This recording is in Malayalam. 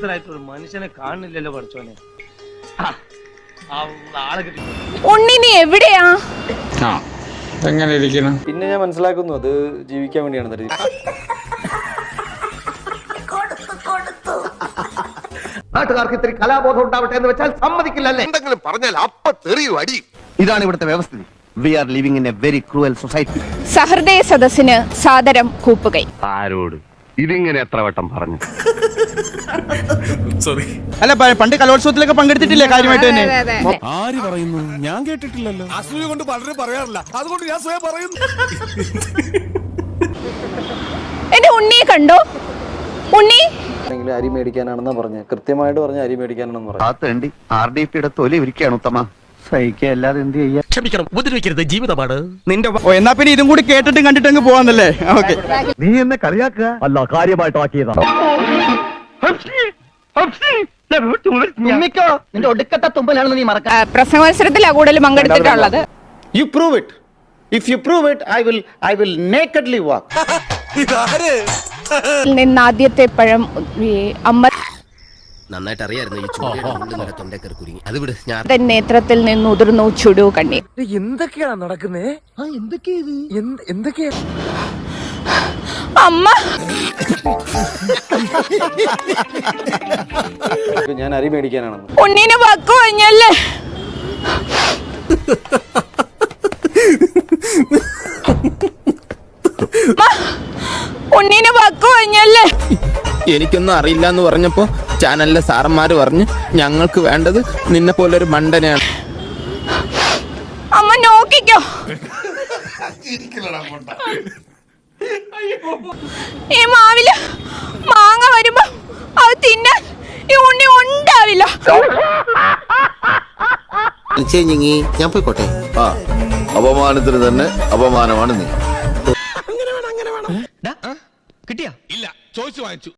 പരിശുദ്ധനായിട്ട് ഒരു മനുഷ്യനെ കാണുന്നില്ലല്ലോ പഠിച്ചോനെ ആളെ കിട്ടി ഉണ്ണി നീ എവിടെയാ? ആ എങ്ങനെ ഇരിക്കണം പിന്നെ ഞാൻ മനസ്സിലാക്കുന്നു അത് ജീവിക്കാൻ വേണ്ടിയാണ് തരുന്നത് നാട്ടുകാർക്ക് ഇത്തിരി കലാബോധം ഉണ്ടാവട്ടെ എന്ന് വെച്ചാൽ സമ്മതിക്കില്ലല്ലേ? എന്തെങ്കിലും പറഞ്ഞാൽ അപ്പ തെറിയും അടി ഇതാണ് ഇവിടുത്തെ വ്യവസ്ഥിതി. We are living in a very cruel society സഹൃദയ സദസ്സിന് സാദരം കൂപ്പുകൈ. ആരോട്? ഇതിങ്ങനെ എത്ര വട്ടം പറഞ്ഞു? അല്ല പണ്ട് കലോത്സവത്തിലൊക്കെ പങ്കെടുത്തിട്ടില്ലേ കാര്യമായിട്ട് തന്നെ? ആര് പറയുന്നു? ഞാൻ കേട്ടിട്ടില്ലല്ലോ. അസൂയ കൊണ്ട് പലരും പറയാറില്ല. അതുകൊണ്ട് ഞാൻ സ്വയം പറയുന്നു. എന്റെ ഉണ്ണിയെ കണ്ടോ? ഉണ്ണി? അരി മേടിക്കാനാണെന്നാ പറഞ്ഞത് കൃത്യമായിട്ട് പറഞ്ഞ അരി മേടിക്കാനാണെന്ന് പറഞ്ഞു. ആ തേണ്ടി ആർ ഡി പിയുടെ തൊലി ഇരിക്കുകയാണ് ഉത്തമ. സഹിക്കുക എന്ത് ചെയ്യാ? ക്ഷമിക്കണം ഉപദ്രവിക്കരുത്. ജീവിതമാണ്. നിന്റെ ഓ എന്നാ പിന്നെ ഇതും കൂടി കേട്ടിട്ടും കണ്ടിട്ടും അങ്ങ് പോവാന്നല്ലേ? ഓക്കെ. നീ എന്നെ കളിയാക്കുക? അല്ല കാര്യമായിട്ട് കാര്യമായിട്ടാക്കിയതാ. തുമ്മിക്കോ. നിന്റെ ഒടുക്കത്തെ തുമ്പലാണെന്ന് നീ മറക്ക. പ്രസംഗ മത്സരത്തിലാണ് കൂടുതൽ പങ്കെടുത്തിട്ടുള്ളത്. You prove it if you prove it I will I will nakedly walk നിന്ന് ആദ്യത്തെ പഴം അമ്മ നന്നായിട്ട് അറിയായിരുന്നു ഈ ചൂട് തൊണ്ടേക്കർ കുരുങ്ങി. അത് വിട് ഞാൻ നേത്രത്തിൽ നിന്ന് ഉതിർന്നു ചുടു കണ്ണീർ എന്തൊക്കെയാണ് നടക്കുന്നേ? എന്തൊക്കെയാ അമ്മ. ഞാൻ അരി മേടിക്കാനാണ് ഉണ്ണീനെ വക്കു കഴിഞ്ഞല്ലേ? അമ്മ, ഉണ്ണീനെ വക്കു കഴിഞ്ഞല്ലേ? എനിക്കൊന്നും അറിയില്ല എന്ന് പറഞ്ഞപ്പോ ചാനലിലെ സാറന്മാര് പറഞ്ഞു ഞങ്ങൾക്ക് വേണ്ടത് നിന്നെ പോലെ ഒരു മണ്ടനെയാണ്. അമ്മ നോക്കിക്കോ. ഈ മാവിൽ മാങ്ങ വരുമ്പോ അത് തിന്നാൻ ഈ ഉണ്ണി ഉണ്ടാവില്ല. ഞാൻ പോയിക്കോട്ടെ. ആ അപമാനത്തിന് തന്നെ അപമാനമാണ് നീ. അങ്ങനെ വേണം അങ്ങനെ വേണം കിട്ടിയാ? ഇല്ല ചോദിച്ചു വാങ്ങിച്ചു.